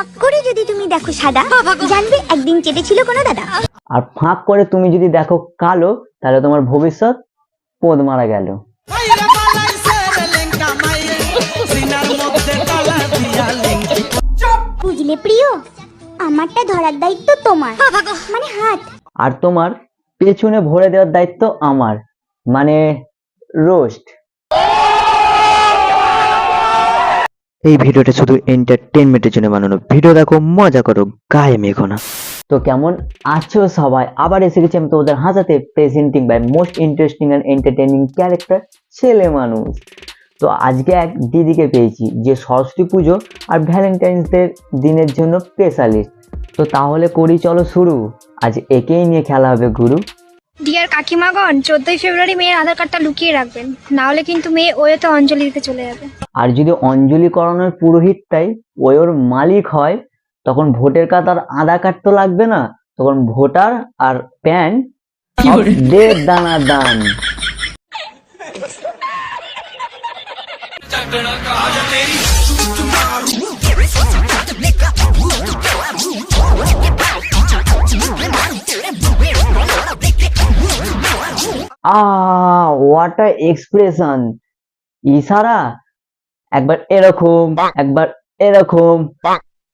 ফাঁক করে যদি তুমি দেখো সাদা জানবে একদিন চেটেছিল কোনো দাদা। আর ফাঁক করে তুমি যদি দেখো কালো তাহলে তোমার ভবিষ্যৎ পোদ মারা গেল। বুঝলে প্রিয়? আমারটা ধরার দায়িত্ব তোমার। মানে হাত। আর তোমার পেছনে ভরে দেওয়ার দায়িত্ব আমার। মানে রোস্ট। এই ভিডিওটা শুধু এন্টারটেনমেন্টের জন্য বানানো। ভিডিও দেখো, মজা করো, গায়ে মেঘো না। তো কেমন আছো সবাই? আবার এসে গেছি আমি তোমাদের হাসাতে presenting by most interesting and entertaining character ছেলে মানুষ। তো আজকে এক দিদিকে পেয়েছি, যে সরস্বতী পুজো আর ভ্যালেন্টাইন্স ডে দিনের জন্য স্পেশালিস্ট তো তাহলে করি, চলো শুরু। আজ একেই নিয়ে খেলা হবে, গুরু। ডিয়ার কাকিমাগণ চোদ্দই ফেব্রুয়ারি মেয়ের আধার কার্ডটা লুকিয়ে রাখবেন। না হলে কিন্তু মেয়ে ওয়েতে অঞ্জলি দিতে চলে যাবে। আর যদি অঞ্জলি করানোর পুরোহিতটাই ওই ওর মালিক হয় তখন ভোটের কাতার আধার কার্ড তো লাগবে না। তখন ভোটার আর প্যান দেড় দানা দান হোয়াট এক্সপ্রেশন ইশারা, একবার এরকম একবার এরকম।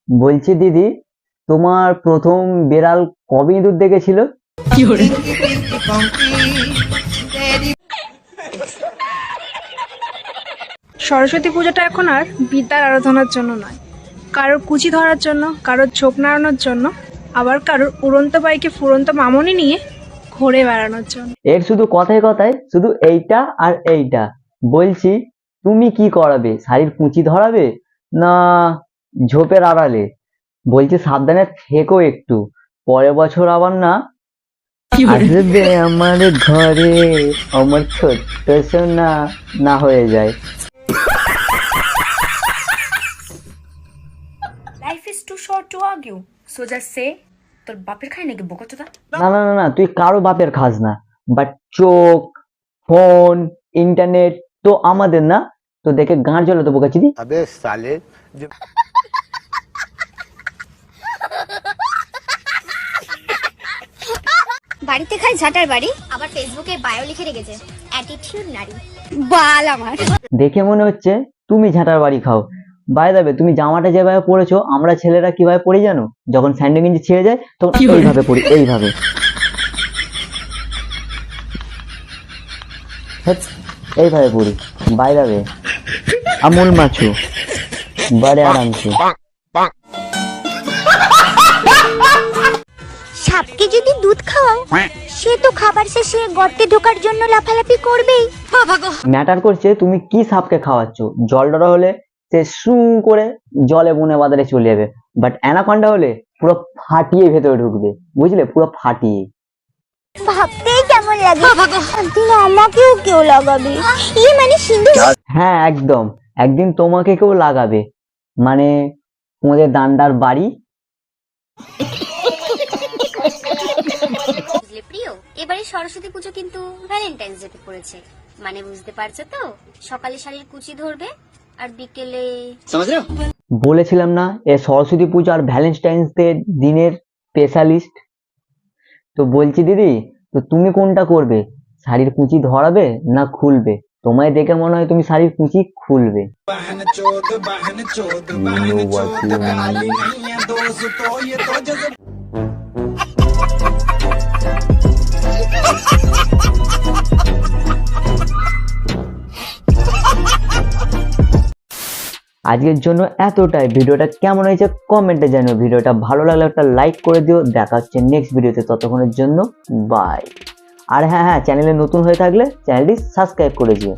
বলছি দিদি, তোমার প্রথম বেড়াল কবে ইঁদুর দেখেছিল সরস্বতী পুজোটা এখন আর বিদ্যার আরাধনার জন্য নয়। কারোর কুচি ধরার জন্য, কারোর চোখ নাড়ানোর জন্য, আবার কারোর উড়ন্ত বাইকে ফুরন্ত মামনি নিয়ে ঘুরে বেড়ানোর জন্য। এর শুধু কথায় কথায় শুধু এইটা আর এইটা। বলছি তুমি কি করাবে? শাড়ির কুচি ধরাবে? না ঝোপের আড়ালে। বলছি সাবধানে থেকো একটু। পরের বছর আবার না। আসবে আমার ঘরে। আমার ছোট্ট সোনা না হয়ে যায়। Life is too short to argue so just say তোর বাপের খাই নাকি বোকাচোদা না না না না তুই কারও বাপের খাস না। বাট চোখ ফোন ইন্টারনেট তো আমাদের না। তো দেখে গাঁট জলে তো বোকা চিনি। আবে সালে বাড়িতে খায় ঝাটার বাড়ি আবার ফেসবুকে বায়ো লিখে রেখেছে অ্যাটিটিউড নারী। বাল আমার। দেখে মনে হচ্ছে তুমি ঝাটার বাড়ি খাও। বাই দাবে তুমি জামাটা যেভাবে পরেছো আমরা ছেলেরা কীভাবে পরি জানো? যখন স্যান্ডো গেঞ্জি ছিঁড়ে যায় তখন এইভাবে পরি এইভাবে। এইভাবে পরি। বাই দাবে আমুল মাছু বাড়ে আরামসে। সাপকে যদি দুধ খাওয়াও সে তো খাবার শেষে গর্তে ঢোকার জন্য লাফালাফি করবেই। ম্যাটার করছে তুমি কি সাপকে খাওয়াচ্ছ? জল ডরা হলে সে সু করে জলে বনে বাজারে চলে যাবে। বাট অ্যানাকন্ডা হলে পুরো ফাটিয়ে ভেতরে ঢুকবে। বুঝলে? পুরো ফাটিয়ে। ভাবতেই কেমন লাগে। একদিন আমাকেও কেউ লাগাবে। ইয়ে মানে সিন্ধু হ্যাঁ একদম। একদিন তোমাকে কেউ লাগাবে। মানে তোমাদের দান্ডার বাড়ি। প্রিয়? এবারে সরস্বতী পুজো কিন্তু ভ্যালেন্টাইন্স ডেতে পড়েছে। মানে বুঝতে পারছ তো? সকালে শাড়ির কুচি ধরবে আর বিকেলে বলেছিলাম না এ সরস্বতী পুজো আর ভ্যালেন্টাইন্স ডে দিনের স্পেশালিস্ট তো বলছি দিদি তো তুমি কোনটা করবে? শাড়ির কুচি ধরাবে না খুলবে? তোমায় দেখে মনে হয় তুমি শাড়ির কুচি খুলবে। আজকের জন্য এতটাই। ভিডিওটা কেমন হয়েছে কমেন্টে জানিও। ভিডিওটা ভালো লাগলে একটা লাইক করে দিও। দেখা হচ্ছে নেক্সট ভিডিওতে ততক্ষণের জন্য বাই আর হ্যাঁ হ্যাঁ চ্যানেলে নতুন হয়ে থাকলে চ্যানেলটি সাবস্ক্রাইব করে দিও।